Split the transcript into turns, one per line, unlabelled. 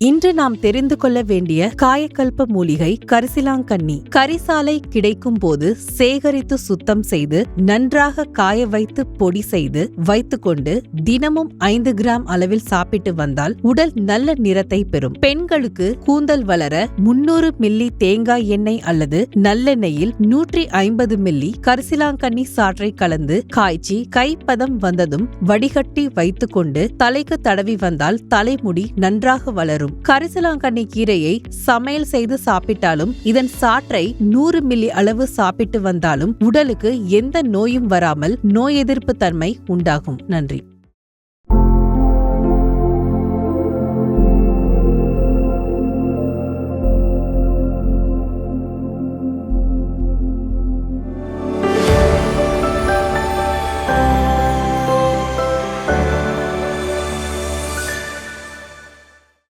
இன்று நாம் தெரிந்து கொள்ள வேண்டிய காயக்கல்ப மூலிகை கரிசிலாங்கண்ணி. கரிசாலை கிடைக்கும் போது சேகரித்து சுத்தம் செய்து நன்றாக காய வைத்து பொடி செய்து வைத்துக்கொண்டு தினமும் ஐந்து கிராம் அளவில் சாப்பிட்டு வந்தால் உடல் நல்ல நிறத்தை பெறும். பெண்களுக்கு கூந்தல் வளர முன்னூறு மில்லி தேங்காய் எண்ணெய் அல்லது நல்லெண்ணெயில் நூற்றி ஐம்பது மில்லி கரிசிலாங்கண்ணி சாற்றை கலந்து காய்ச்சி கைப்பதம் வந்ததும் வடிகட்டி வைத்துக்கொண்டு தலைக்கு தடவி வந்தால் தலைமுடி நன்றாக வளரும். கரிசலாங்கண்ணி கீரையை சமையல் செய்து சாப்பிட்டாலும் இதன் சாற்றை நூறு மில்லி அளவு சாப்பிட்டு வந்தாலும் உடலுக்கு எந்த நோயும் வராமல் நோய் எதிர்ப்பு தன்மை உண்டாகும். நன்றி.